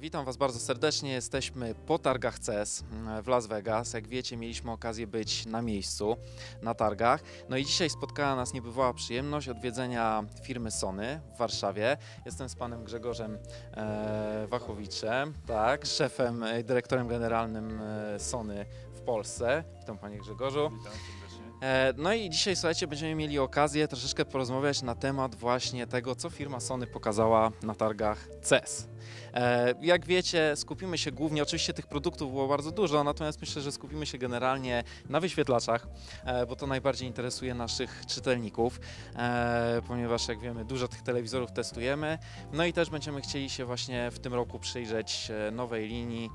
Witam Was bardzo serdecznie. Jesteśmy po targach CES w Las Vegas. Jak wiecie, mieliśmy okazję być na miejscu, na targach. No i dzisiaj spotkała nas niebywała przyjemność odwiedzenia firmy Sony w Warszawie. Jestem z panem Grzegorzem e, Wachowiczem, tak, szefem, e, dyrektorem generalnym e, Sony w Polsce. Witam panie Grzegorzu. Witam serdecznie. No i dzisiaj, słuchajcie, będziemy mieli okazję troszeczkę porozmawiać na temat właśnie tego, co firma Sony pokazała na targach CES. E, Jak wiecie, skupimy się głównie, oczywiście tych produktów było bardzo dużo, natomiast myślę, że skupimy się generalnie na wyświetlaczach, e, bo to najbardziej interesuje naszych czytelników, e, ponieważ jak wiemy, dużo tych telewizorów testujemy. No i też będziemy chcieli się właśnie w tym roku przyjrzeć nowej linii,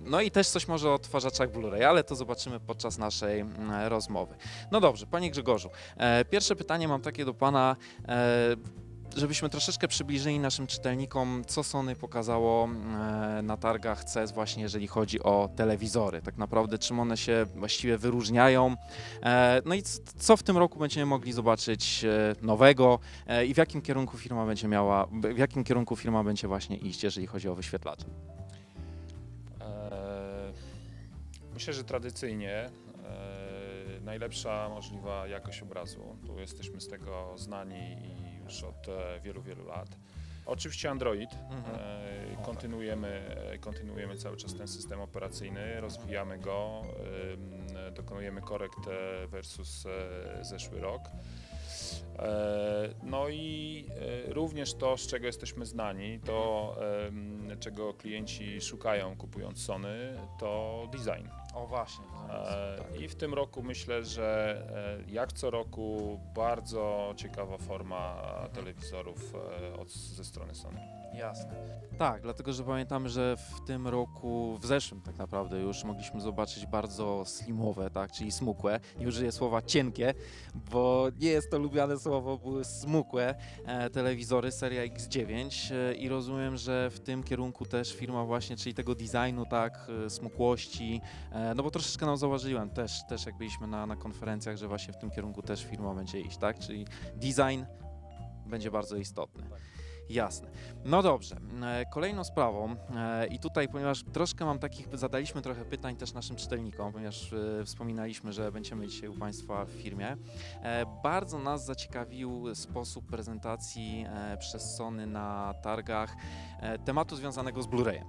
no i też coś może o odtwarzaczach Blu-ray, ale to zobaczymy podczas naszej mm, rozmowy. No dobrze, panie Grzegorzu, pierwsze pytanie mam takie do pana, żebyśmy troszeczkę przybliżyli naszym czytelnikom, co Sony pokazało e, na targach CES właśnie jeżeli chodzi o telewizory. Tak naprawdę czym one się właściwie wyróżniają. E, no i co w tym roku będziemy mogli zobaczyć e, nowego i w jakim kierunku firma będzie miała, w jakim kierunku firma będzie właśnie iść, jeżeli chodzi o wyświetlacze. Myślę, że tradycyjnie najlepsza możliwa jakość obrazu. Tu jesteśmy z tego znani i już od e, wielu, wielu lat. Oczywiście Android. Mhm. Tak. kontynuujemy, e, kontynuujemy cały czas ten system operacyjny, rozwijamy go, em, dokonujemy korekt e, versus e, zeszły rok. E, No i e, również to, z czego jesteśmy znani, to em, czego klienci szukają kupując Sony, to design. O właśnie. E, I w tym roku myślę, że e, jak co roku bardzo ciekawa forma telewizorów e, od, ze strony Sony. Jasne. Tak, dlatego że pamiętamy, że w tym roku, w zeszłym tak naprawdę już mogliśmy zobaczyć bardzo slimowe, tak, czyli smukłe. Nie użyję słowa cienkie, bo nie jest to lubiane słowo, były smukłe e, telewizory seria X9 e, i rozumiem, że w tym kierunku też firma właśnie, czyli tego designu, tak, e, smukłości, e, no bo troszeczkę nam zauważyłem też, też jak byliśmy na, na konferencjach, że właśnie w tym kierunku też firma będzie iść, tak, czyli design będzie bardzo istotny. Jasne. No dobrze. E, Kolejną sprawą, e, i tutaj, ponieważ troszkę mam takich, zadaliśmy trochę pytań też naszym czytelnikom, ponieważ e, wspominaliśmy, że będziemy dzisiaj u Państwa w firmie. Bardzo nas zaciekawił sposób prezentacji przez Sony na targach tematu związanego z Blu-rayem.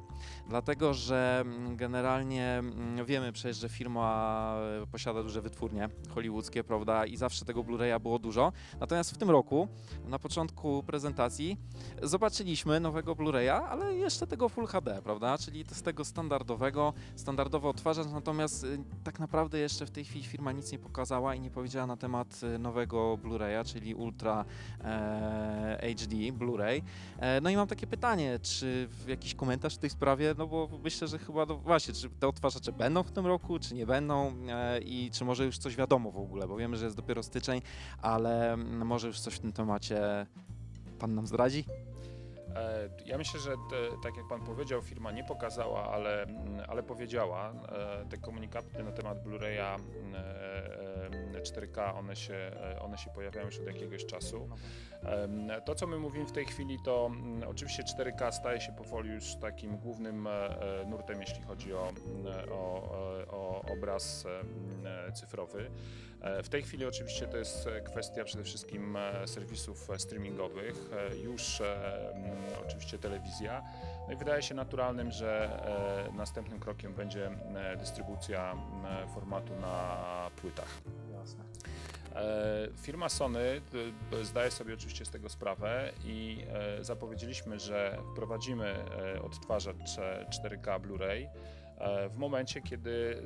Dlatego, że generalnie wiemy przecież, że firma posiada duże wytwórnie hollywoodzkie, prawda, i zawsze tego Blu-raya było dużo. Natomiast w tym roku, na początku prezentacji, zobaczyliśmy nowego Blu-raya, ale jeszcze tego Full HD, prawda? Czyli z tego standardowego, standardowo odtwarzacz, natomiast y, tak naprawdę jeszcze w tej chwili firma nic nie pokazała i nie powiedziała na temat y, nowego Blu-raya, czyli Ultra e, HD Blu-ray. E, no i mam takie pytanie, czy jakiś komentarz w tej sprawie, no bo myślę, że chyba, no właśnie, czy te odtwarzacze będą w tym roku, czy nie będą e, i czy może już coś wiadomo w ogóle, bo wiemy, że jest dopiero styczeń, ale mm, może już coś w tym temacie pan nam zdradzi? E, Ja myślę, że te, tak jak Pan powiedział, firma nie pokazała, ale, mm, ale powiedziała. E, Te komunikaty na temat Blu-raya e, 4K, one się, e, one się pojawiają już od jakiegoś czasu. Em, To, co my mówimy w tej chwili, to mm, oczywiście 4K staje się powoli już takim głównym e, e, nurtem, jeśli chodzi o, mm, o, o obraz mm, cyfrowy. W tej chwili oczywiście to jest kwestia przede wszystkim serwisów streamingowych, już oczywiście telewizja. No i wydaje się naturalnym, że następnym krokiem będzie dystrybucja formatu na płytach. Jasne. E, Firma Sony b- zdaje sobie oczywiście z tego sprawę i e, zapowiedzieliśmy, że wprowadzimy e, odtwarzacz e, 4K Blu-ray e, w momencie, kiedy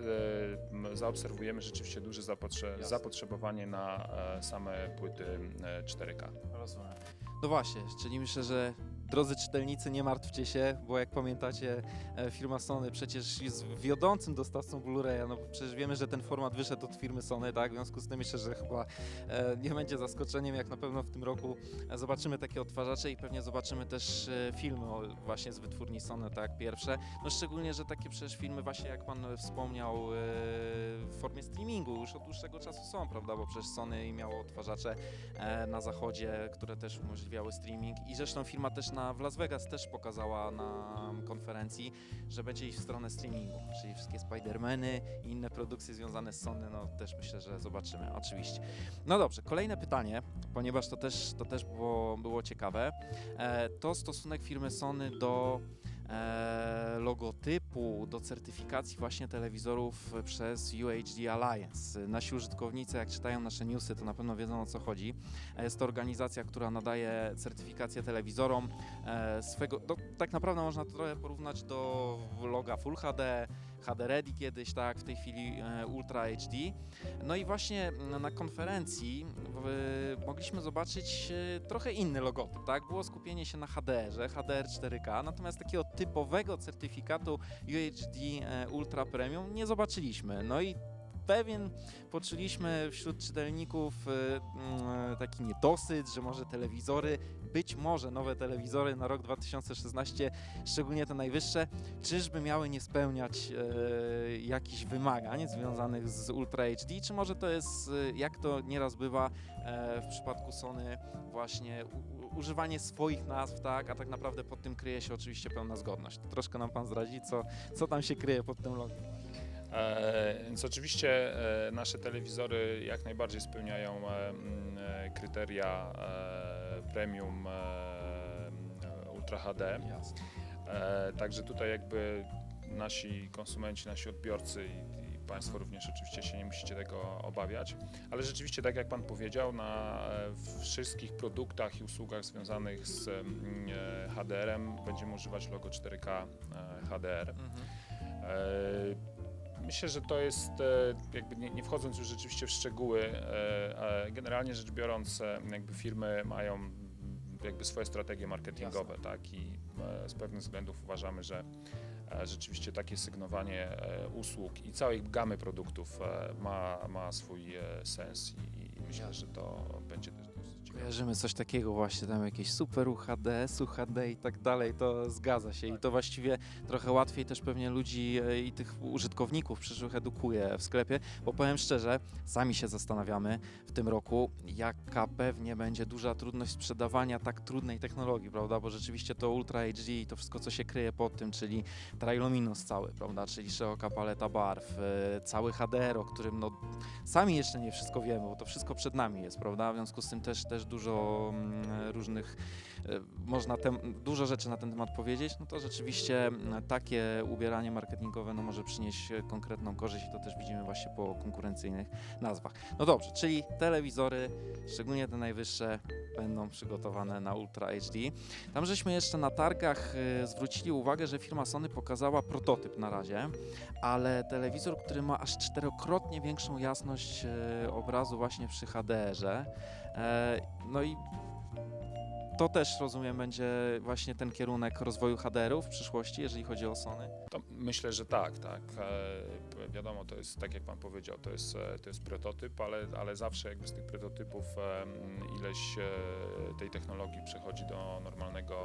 e, zaobserwujemy rzeczywiście duże zapotrze- zapotrzebowanie na e, same płyty e, 4K. Rozumiem. No właśnie, czyli myślę, że drodzy czytelnicy, nie martwcie się, bo jak pamiętacie, e, firma Sony przecież jest wiodącym dostawcą Blu-raya, no przecież wiemy, że ten format wyszedł od firmy Sony, tak? W związku z tym myślę, że chyba e, nie będzie zaskoczeniem, jak na pewno w tym roku zobaczymy takie odtwarzacze i pewnie zobaczymy też e, filmy właśnie z wytwórni Sony, tak, pierwsze. No szczególnie, że takie przecież filmy właśnie, jak pan wspomniał, w formie streamingu już od dłuższego czasu są, prawda, bo przecież Sony miało odtwarzacze na zachodzie, które też umożliwiały streaming i zresztą firma też na, w Las Vegas też pokazała na konferencji, że będzie iść w stronę streamingu, czyli wszystkie Spidermany i inne produkcje związane z Sony, no też myślę, że zobaczymy, oczywiście. No dobrze, kolejne pytanie, ponieważ to też, to też było, było ciekawe, e, to stosunek firmy Sony do logotypu, do certyfikacji właśnie telewizorów przez UHD Alliance. Nasi użytkownicy, jak czytają nasze newsy, to na pewno wiedzą o co chodzi. E, Jest to organizacja, która nadaje certyfikację telewizorom e, swego, do, tak naprawdę można to trochę porównać do loga Full HD, HD Ready kiedyś, tak, w tej chwili e, Ultra HD. No i właśnie mm, na konferencji mogliśmy zobaczyć e, trochę inny logotyp, tak? Było skupienie się na HDR-ze, HDR 4K, natomiast takiego typowego certyfikatu UHD e, Ultra Premium nie zobaczyliśmy. No i pewien poczuliśmy wśród czytelników e, mm, taki niedosyt, że może telewizory, być może nowe telewizory na rok 2016, szczególnie te najwyższe, czyżby miały nie spełniać e, jakichś wymagań związanych z Ultra HD, czy może to jest, e, jak to nieraz bywa w przypadku Sony, właśnie używanie swoich nazw, tak, a tak naprawdę pod tym kryje się oczywiście pełna zgodność. To troszkę nam Pan zdradzi, co, co tam się kryje pod tym logiem. E, Więc oczywiście e, nasze telewizory jak najbardziej spełniają e, kryteria premium Ultra HD. Także tutaj jakby nasi konsumenci, nasi odbiorcy i, i Państwo również oczywiście się nie musicie tego obawiać, ale rzeczywiście tak jak Pan powiedział, na wszystkich produktach i usługach związanych z HDR-em będziemy używać logo 4K e, HDR. Mhm. Myślę, że to jest, e, jakby nie, nie wchodząc już rzeczywiście w szczegóły, e, generalnie rzecz biorąc, e, jakby firmy mają jakby swoje strategie marketingowe, tak, i z pewnych względów uważamy, że rzeczywiście takie sygnowanie usług i całej gamy produktów ma, ma swój sens i, i myślę, że to będzie też. Kojarzymy coś takiego właśnie, tam jakieś Super UHD, SUHD i tak dalej, to zgadza się. I to właściwie trochę łatwiej też pewnie ludzi e, i tych użytkowników przyszłych edukuje w sklepie, bo powiem szczerze, sami się zastanawiamy w tym roku, jaka pewnie będzie duża trudność sprzedawania tak trudnej technologii, prawda, bo rzeczywiście to Ultra HD i to wszystko, co się kryje pod tym, czyli Triluminous cały, prawda, czyli szeroka paleta barw, e, cały HDR, o którym no sami jeszcze nie wszystko wiemy, bo to wszystko przed nami jest, prawda? W związku z tym też, też dużo mm, różnych, można tem, dużo rzeczy na ten temat powiedzieć, no to rzeczywiście takie ubieranie marketingowe no może przynieść e, konkretną korzyść i to też widzimy właśnie po konkurencyjnych nazwach. No dobrze, czyli telewizory, szczególnie te najwyższe, będą przygotowane na Ultra HD. Tam żeśmy jeszcze na targach e, zwrócili uwagę, że firma Sony pokazała prototyp na razie, ale telewizor, który ma aż czterokrotnie większą jasność e, obrazu właśnie przy HDR-ze. E, no i to też rozumiem będzie właśnie ten kierunek rozwoju HDR-ów w przyszłości, jeżeli chodzi o Sony. To myślę, że tak, tak. E, wiadomo, to jest, tak jak Pan powiedział, to jest, e, to jest prototyp, ale, ale zawsze jakby z tych prototypów e, ileś e, tej technologii przechodzi do normalnego,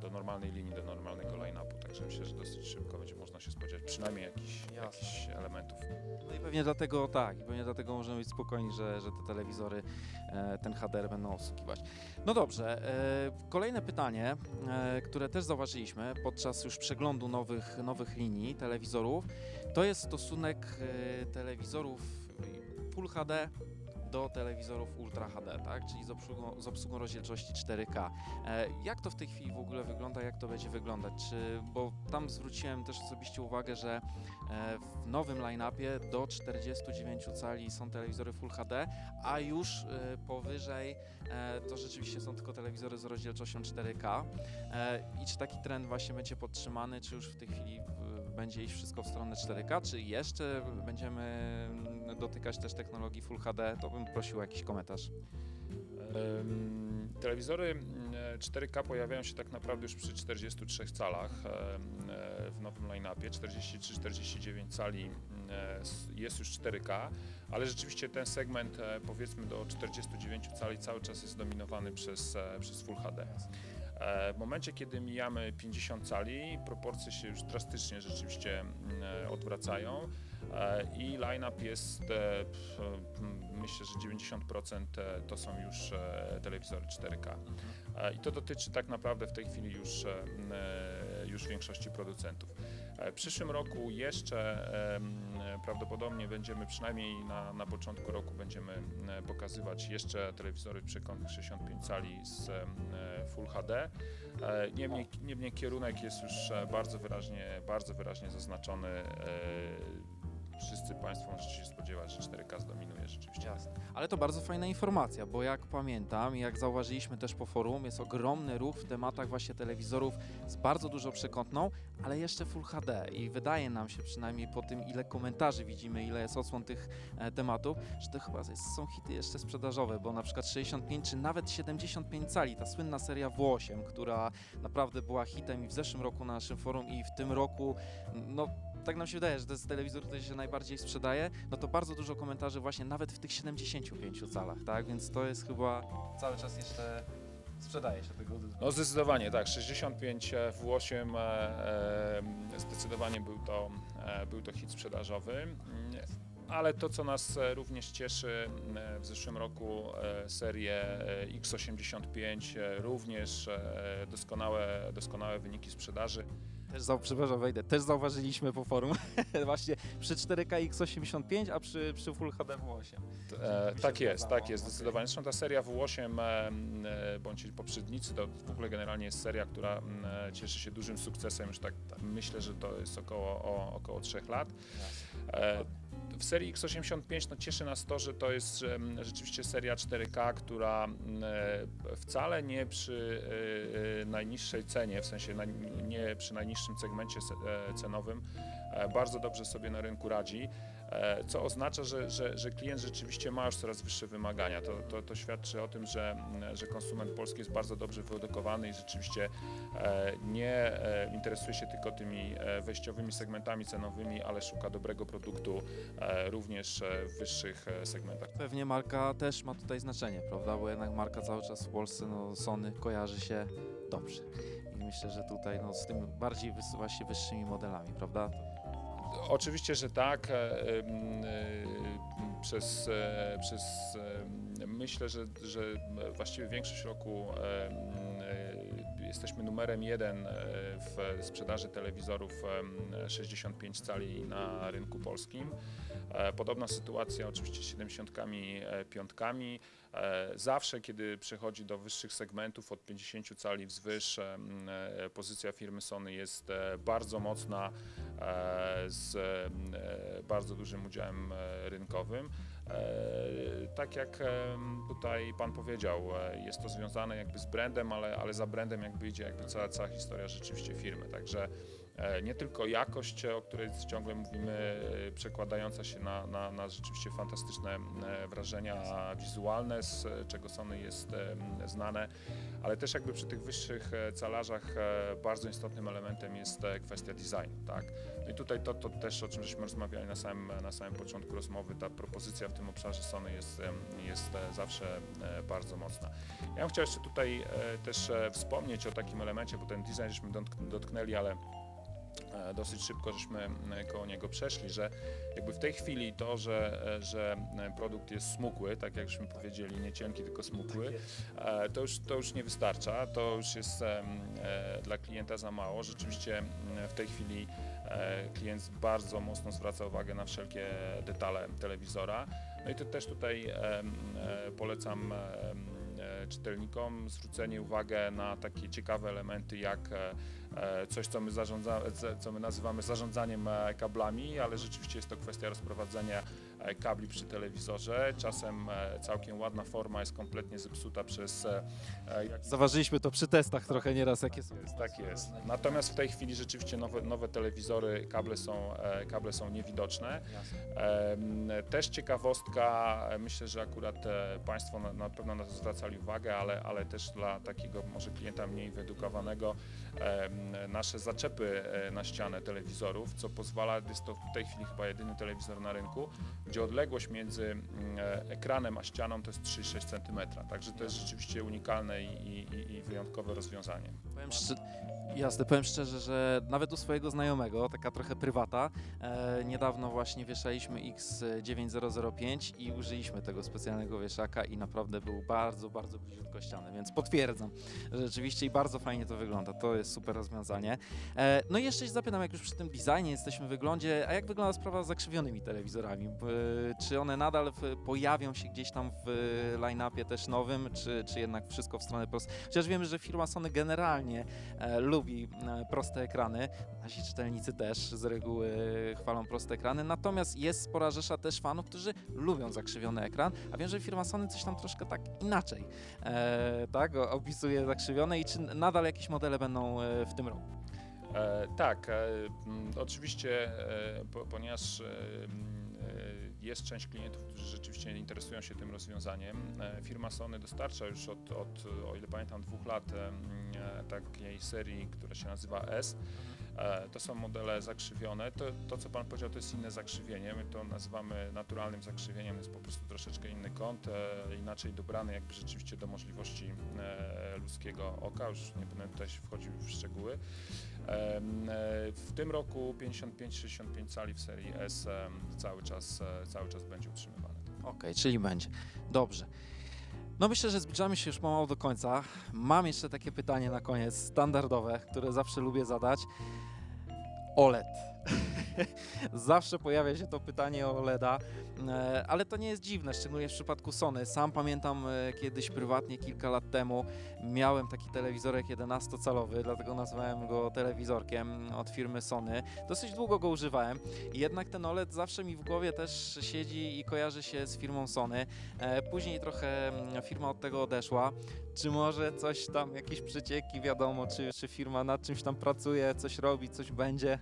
do normalnej linii, do normalnego line-upu, także myślę, że dosyć szybko będzie można się spodziewać przynajmniej jakichś, jakichś elementów. No i pewnie dlatego tak, i pewnie dlatego możemy być spokojni, że, że te telewizory e, ten HDR będą obsługiwać. No dobrze, kolejne pytanie, e, które też zauważyliśmy podczas już przeglądu nowych, nowych linii telewizorów, to jest stosunek e, telewizorów Full HD do telewizorów Ultra HD, tak? czyli z obsługą, z obsługą rozdzielczości 4K. E, jak to w tej chwili w ogóle wygląda, jak to będzie wyglądać? Czy, bo tam zwróciłem też osobiście uwagę, że e, w nowym line-upie do 49 cali są telewizory Full HD, a już e, powyżej to rzeczywiście są tylko telewizory z rozdzielczością 4K. E, I czy taki trend właśnie będzie podtrzymany, czy już w tej chwili będzie iść wszystko w stronę 4K, czy jeszcze będziemy mm, dotykać też technologii Full HD, to bym prosił o jakiś komentarz. Telewizory mm, 4K pojawiają się tak naprawdę już przy 43 calach e, w nowym line-upie. 43-49 cali mm, e, jest już 4K, ale rzeczywiście ten segment e, powiedzmy do 49 cali cały czas jest dominowany przez, przez Full HD. E, W momencie, kiedy mijamy 50 cali, proporcje się już drastycznie rzeczywiście mm, e, odwracają. E, I line-up jest, myślę, że 90% e, to są już telewizory 4K. E, I to dotyczy tak naprawdę w tej chwili już, już większości producentów. E, W przyszłym roku jeszcze prawdopodobnie będziemy, przynajmniej na, na początku roku będziemy e, pokazywać jeszcze telewizory przekątnych 65 cali z e, Full HD. Niemniej, niemniej kierunek jest już bardzo wyraźnie, bardzo wyraźnie zaznaczony. Wszyscy Państwo możecie się spodziewać, że 4K zdominuje rzeczywiście. Jasne. Ale to bardzo fajna informacja, bo jak pamiętam i jak zauważyliśmy też po forum, jest ogromny ruch w tematach właśnie telewizorów z bardzo dużą przekątną, ale jeszcze Full HD i wydaje nam się przynajmniej po tym, ile komentarzy widzimy, ile jest odsłon tych e, tematów, że to chyba jest, są hity jeszcze sprzedażowe, bo na przykład 65 czy nawet 75 cali, ta słynna seria W8, która naprawdę była hitem i w zeszłym roku na naszym forum i w tym roku, no tak nam się wydaje, że to jest telewizor, który się najbardziej sprzedaje, no to bardzo dużo komentarzy właśnie nawet w tych 75 calach, tak? Więc to jest chyba cały czas jeszcze sprzedaje się tego No zdecydowanie tak, 65 W8 e, e, zdecydowanie był to, e, był to hit sprzedażowy. Mm, Ale to, co nas e, również cieszy, e, w zeszłym roku e, serię e, X85, e, również e, doskonałe, doskonałe wyniki sprzedaży. Też zau- przepraszam, wejdę. Też zauważyliśmy po forum właśnie przy 4K X85, a przy, przy Full HD W8. E, Mi się tak jest, tak jest, okej. zdecydowanie. Zresztą ta seria W8 e, m, e, bądź jej poprzednicy, to w ogóle generalnie jest seria, która m, e, cieszy się dużym sukcesem, już tak myślę, że to jest około, o, około 3 lat. E, W serii X85 no, cieszy nas to, że to jest em, rzeczywiście seria 4K, która m, e, wcale nie przy e, e, najniższej cenie, w sensie nie przy najniższym segmencie se- cenowym, bardzo dobrze sobie na rynku radzi. E, Co oznacza, że, że, że klient rzeczywiście ma już coraz wyższe wymagania. To, to, to świadczy o tym, że, m, że konsument polski jest bardzo dobrze wyedukowany i rzeczywiście e, nie e, interesuje się tylko tymi wejściowymi segmentami cenowymi, ale szuka dobrego produktu również w wyższych segmentach. Pewnie marka też ma tutaj znaczenie, prawda? Bo jednak marka cały czas w Polsce, no Sony kojarzy się dobrze. I myślę, że tutaj no, z tym bardziej właśnie wyższymi modelami, prawda? Oczywiście, że tak. e, e, Przez, e, przez myślę, że, że właściwie większość roku jesteśmy numerem jeden w sprzedaży telewizorów em, 65 cali na rynku polskim. Podobna sytuacja oczywiście z 75. E, Zawsze, kiedy przechodzi do wyższych segmentów od 50 cali wzwyż, pozycja firmy Sony jest bardzo mocna z e, bardzo dużym udziałem e, rynkowym. E, Tak jak tutaj Pan powiedział, e, jest to związane jakby z brandem, ale, ale za brandem jakby idzie jakby cała, cała historia rzeczywiście firmy. Także e, nie tylko jakość, o której ciągle mówimy, e, przekładająca się na, na, na rzeczywiście fantastyczne e, wrażenia wizualne, z czego Sony jest e, znane, ale też jakby przy tych wyższych e, calarzach e, bardzo istotnym elementem jest e, kwestia designu, tak? No i tutaj to, to też, o czym żeśmy rozmawiali na samym, na samym początku rozmowy, ta propozycja w tym obszarze Sony jest, jest e, zawsze e, bardzo mocna. Ja bym chciał jeszcze tutaj e, też e, wspomnieć o takim elemencie, bo ten design żeśmy dotk- dotknęli, ale e, dosyć szybko żeśmy e, koło niego przeszli, że jakby w tej chwili to, że, e, że e, produkt jest smukły, tak jak żeśmy powiedzieli, nie cienki, tylko smukły, e, to już, to już nie wystarcza, to już jest e, dla klienta za mało. Rzeczywiście w tej chwili e, klient bardzo mocno zwraca uwagę na wszelkie detale telewizora. No i to też tutaj e, polecam e, czytelnikom zwrócenie uwagi na takie ciekawe elementy jak e, e, coś, co my, zarządza, co- my nazywamy zarządzaniem e, kablami, ale rzeczywiście jest to kwestia rozprowadzenia kabli przy telewizorze. Czasem e, całkiem ładna forma jest kompletnie zepsuta przez e, e, Zauważyliśmy to przy testach trochę nieraz, jakie są. tak jest. Natomiast w tej chwili rzeczywiście nowe, nowe telewizory, kable są, e, kable są niewidoczne. Też ciekawostka, e, myślę, że akurat e, Państwo na, na pewno na to zwracali uwagę, ale, ale też dla takiego może klienta mniej wyedukowanego, nasze zaczepy e, na ścianę telewizorów, co pozwala, jest to w tej chwili chyba jedyny telewizor na rynku, gdzie odległość między mm, e, ekranem a ścianą to jest 3,6 cm. Także to jest rzeczywiście unikalne i, i, i wyjątkowe rozwiązanie. Powiem szczerze, jasne, powiem szczerze, że nawet u swojego znajomego, taka trochę prywata, e, niedawno właśnie wieszaliśmy X9005 i użyliśmy tego specjalnego wieszaka i naprawdę był bardzo, bardzo bliziutko ściany, więc potwierdzam, że rzeczywiście i bardzo fajnie to wygląda, to jest super rozwiązanie. E, no i jeszcze się zapytam, jak już przy tym designie jesteśmy w wyglądzie, a jak wygląda sprawa z zakrzywionymi telewizorami? B- Czy one nadal pojawią się gdzieś tam w line-upie też nowym, czy, czy jednak wszystko w stronę prostej? Chociaż wiemy, że firma Sony generalnie e, lubi e, proste ekrany. Nasi czytelnicy też z reguły chwalą proste ekrany. Natomiast jest spora rzesza też fanów, którzy lubią zakrzywiony ekran. A wiem, że firma Sony coś tam troszkę tak inaczej e, tak, opisuje zakrzywione i czy nadal jakieś modele będą e, w tym roku? E, tak, e, oczywiście, e, po, ponieważ e, e, jest część klientów, którzy rzeczywiście interesują się tym rozwiązaniem. E, firma Sony dostarcza już od, od o ile pamiętam, dwóch lat e, takiej serii, która się nazywa S. E, To są modele zakrzywione. To, to, co Pan powiedział, to jest inne zakrzywienie. My to nazywamy naturalnym zakrzywieniem. Jest po prostu troszeczkę inny kąt, e, inaczej dobrany jakby rzeczywiście do możliwości e, ludzkiego oka. Już nie będę tutaj wchodził w szczegóły. W tym roku 55-65 cali w serii S cały czas, cały czas będzie utrzymywany. Okej, czyli będzie. Dobrze. No myślę, że zbliżamy się już pomału do końca. Mam jeszcze takie pytanie na koniec, standardowe, które zawsze lubię zadać. OLED. zawsze pojawia się to pytanie o OLEDa, e, ale to nie jest dziwne, szczególnie w przypadku Sony. Sam pamiętam e, kiedyś prywatnie, kilka lat temu, miałem taki telewizorek 11-calowy, dlatego nazwałem go telewizorkiem od firmy Sony. Dosyć długo go używałem. Jednak ten OLED zawsze mi w głowie też siedzi i kojarzy się z firmą Sony. E, później trochę mm, firma od tego odeszła. Czy może coś tam, jakieś przecieki, wiadomo, czy, czy firma nad czymś tam pracuje, coś robi, coś będzie?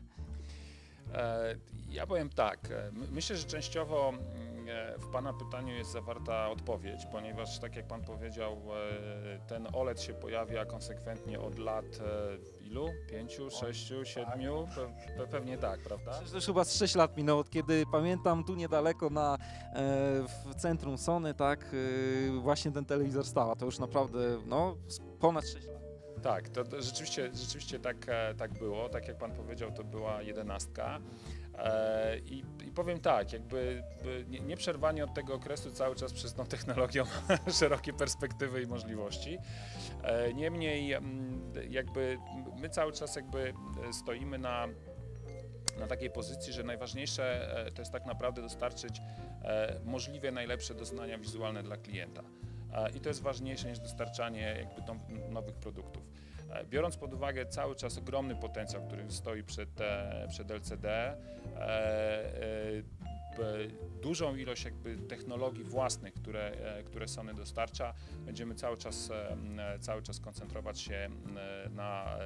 E, Ja powiem tak. e, my- Myślę, że częściowo mm, e, w Pana pytaniu jest zawarta odpowiedź, ponieważ tak jak Pan powiedział, ten OLED się pojawia konsekwentnie od lat ilu? Pięciu, sześciu, siedmiu? Pe- pe- Pewnie tak, prawda? Że już chyba z 6 lat minęło, od kiedy pamiętam tu niedaleko na, w centrum Sony, tak, właśnie ten telewizor stała. To już naprawdę, no, ponad 6 lat. Tak, to, to rzeczywiście, rzeczywiście tak, e, tak było. Tak jak Pan powiedział, to była jedenastka. E, I, I powiem tak, jakby by nie- nieprzerwanie od tego okresu cały czas przez tą technologią szerokie perspektywy i możliwości. E, Niemniej mm, jakby my cały czas jakby stoimy na, na takiej pozycji, że najważniejsze to jest tak naprawdę dostarczyć możliwie najlepsze doznania wizualne dla klienta. I to jest ważniejsze niż dostarczanie jakby now- nowych produktów. Biorąc pod uwagę cały czas ogromny potencjał, który stoi przed, przed LCD, e, e, dużą ilość jakby technologii własnych, które, e, które Sony dostarcza, będziemy cały czas, cały czas koncentrować się na,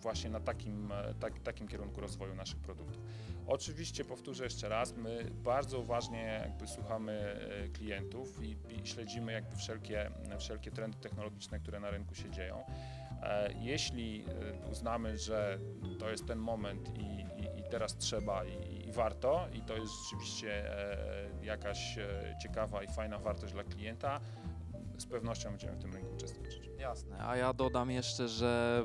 właśnie na takim, e, tak, takim kierunku rozwoju naszych produktów. Oczywiście powtórzę jeszcze raz, my bardzo uważnie jakby słuchamy e, klientów i, i śledzimy jakby wszelkie, wszelkie trendy technologiczne, które na rynku się dzieją. E, Jeśli e, uznamy, że to jest ten moment i, i, i teraz trzeba i, i warto i to jest rzeczywiście e, jakaś e, ciekawa i fajna wartość dla klienta, z pewnością będziemy w tym rynku uczestniczyć. Jasne, a ja dodam jeszcze, że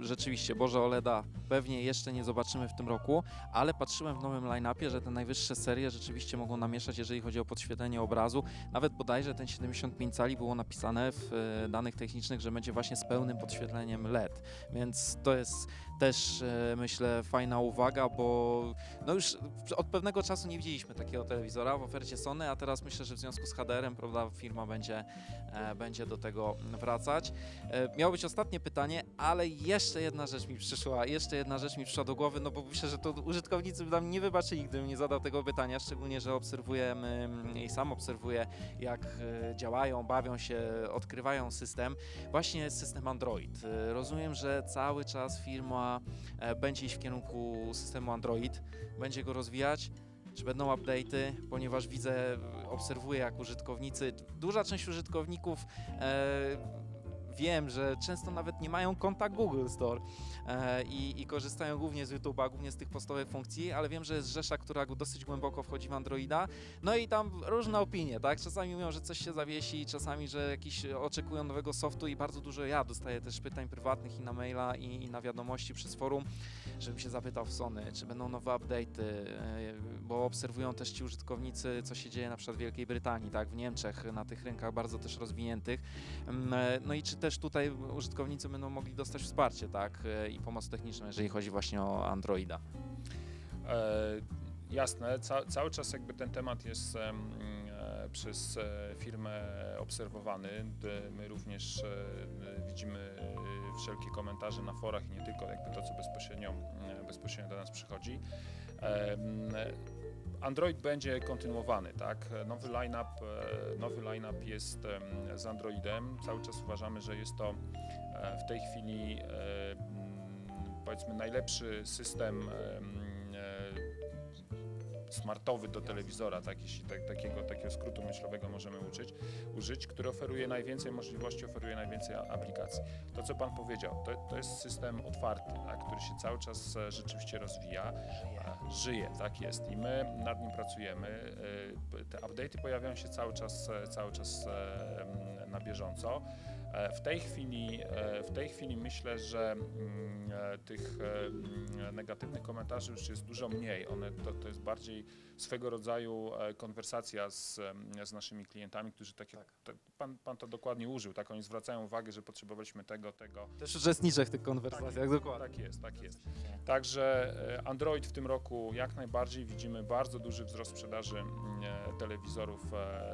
rzeczywiście Boże OLEDa pewnie jeszcze nie zobaczymy w tym roku, ale patrzyłem w nowym line-upie, że te najwyższe serie rzeczywiście mogą namieszać, jeżeli chodzi o podświetlenie obrazu. Nawet bodajże ten 75 cali było napisane w e, danych technicznych, że będzie właśnie z pełnym podświetleniem LED, więc to jest też e, myślę fajna uwaga, bo no już od pewnego czasu nie widzieliśmy takiego telewizora w ofercie Sony, a teraz myślę, że w związku z HDR-em, prawda, firma będzie, e, będzie do tego wracać. Miało być ostatnie pytanie, ale jeszcze jedna rzecz mi przyszła, jeszcze jedna rzecz mi przyszła do głowy, no bo myślę, że to użytkownicy by nam nie wybaczyli, gdybym nie zadał tego pytania, szczególnie, że obserwujemy mm, i sam obserwuję, jak e, działają, bawią się, odkrywają system, właśnie system Android. E, Rozumiem, że cały czas firma e, będzie iść w kierunku systemu Android, będzie go rozwijać. Czy będą update'y, ponieważ widzę, obserwuję jak użytkownicy, duża część użytkowników wiem, że często nawet nie mają konta Google Store e, i, i korzystają głównie z YouTube'a, głównie z tych podstawowych funkcji, ale wiem, że jest rzesza, która dosyć głęboko wchodzi w Androida. No i tam różne opinie, tak? Czasami mówią, że coś się zawiesi, czasami, że jakiś oczekują nowego softu i bardzo dużo ja dostaję też pytań prywatnych i na maila i, i na wiadomości przez forum, żebym się zapytał w Sony, czy będą nowe update'y, e, bo obserwują też ci użytkownicy, co się dzieje na przykład w Wielkiej Brytanii, tak, w Niemczech, na tych rynkach bardzo też rozwiniętych. Mm, e, No i czy też tutaj użytkownicy będą mogli dostać wsparcie, tak, e, i pomoc techniczną, jeżeli chodzi właśnie o Androida. E, jasne, ca, cały czas jakby ten temat jest em, przez e, firmę obserwowany. My również e, widzimy e, wszelkie komentarze na forach i nie tylko, jakby to, co bezpośrednio, bezpośrednio do nas przychodzi. Android będzie kontynuowany, tak? Nowy line-up, nowy line-up jest z Androidem. Cały czas uważamy, że jest to w tej chwili powiedzmy najlepszy system em, smartowy do telewizora, tak, jeśli tak, takiego, takiego skrótu myślowego możemy uczyć, użyć, który oferuje najwięcej możliwości, oferuje najwięcej aplikacji. To, co Pan powiedział, to, to jest system otwarty, tak, który się cały czas e, rzeczywiście rozwija, a, żyje, tak jest i my nad nim pracujemy. E, Te update'y pojawiają się cały czas, e, cały czas na bieżąco. E, W tej chwili, e, w tej chwili myślę, że mm, e, tych mm, negatywnych komentarzy już jest dużo mniej. One, to, to jest bardziej swego rodzaju konwersacja z, em, z naszymi klientami, którzy takie, Tak. te, pan, pan to dokładnie użył, tak oni zwracają uwagę, że potrzebowaliśmy tego, tego. Też uczestniczę w tych konwersacjach, dokładnie. Tak jest, tak jest. Także Android w tym roku jak najbardziej widzimy bardzo duży wzrost sprzedaży mm, telewizorów,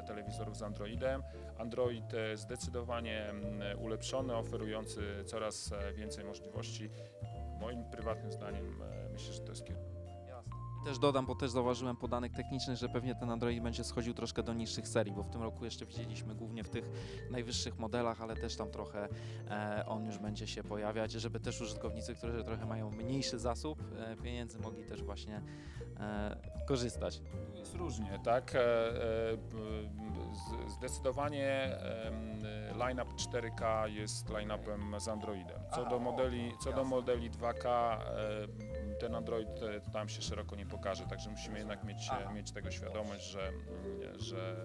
telewizorów z Androidem. Android zdecydowanie mm, ulepszony, oferujący coraz e, więcej możliwości. Moim prywatnym zdaniem e, myślę, że to jest kierunek. Też dodam, bo też zauważyłem po danych technicznych, że pewnie ten Android będzie schodził troszkę do niższych serii, bo w tym roku jeszcze widzieliśmy głównie w tych najwyższych modelach, ale też tam trochę e, on już będzie się pojawiać, żeby też użytkownicy, którzy trochę mają mniejszy zasób e, pieniędzy, mogli też właśnie e, korzystać. Jest różnie, tak? E, e, Zdecydowanie line-up 4K jest line-upem z Androidem. Co do modeli, co do modeli 2K, e, ten Android e, tam się szeroko nie pokaże, także musimy jednak mieć, mieć tego świadomość, że, że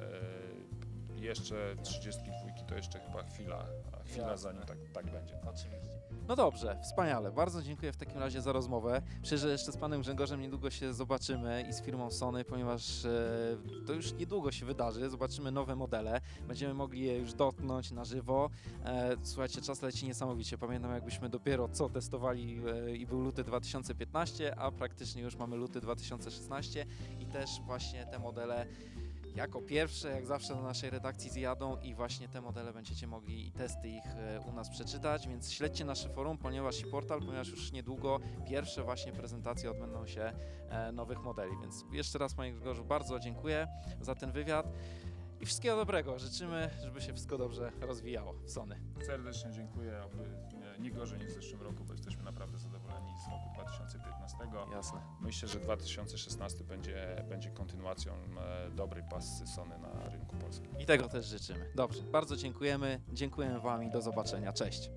e, jeszcze 32 to jeszcze chyba chwila, chwila Jasne. zanim tak, tak będzie. Oczywiście. No dobrze, wspaniale. Bardzo dziękuję w takim razie za rozmowę. Myślę, że jeszcze z panem Grzegorzem niedługo się zobaczymy i z firmą Sony, ponieważ e, to już niedługo się wydarzy. Zobaczymy nowe modele. Będziemy mogli je już dotknąć na żywo. E, słuchajcie, czas leci niesamowicie. Pamiętam, jakbyśmy dopiero co testowali e, i był luty 2015, a praktycznie już mamy luty 2016 i też właśnie te modele jako pierwsze, jak zawsze na naszej redakcji zjadą i właśnie te modele będziecie mogli i testy ich e, u nas przeczytać, więc śledźcie nasze forum, ponieważ i portal, ponieważ już niedługo pierwsze właśnie prezentacje odbędą się e, nowych modeli, więc jeszcze raz Panie Grzegorzu bardzo dziękuję za ten wywiad i wszystkiego dobrego. Życzymy, żeby się wszystko dobrze rozwijało w Sony. Serdecznie dziękuję, aby nie, gorzej niż w zeszłym roku, bo jesteśmy naprawdę zadowoleni 2015. Jasne. Myślę, że 2016 będzie, będzie kontynuacją e, dobrej pasy Sony na rynku polskim. I tego też życzymy. Dobrze, bardzo dziękujemy. Dziękujemy Wam i do zobaczenia. Cześć.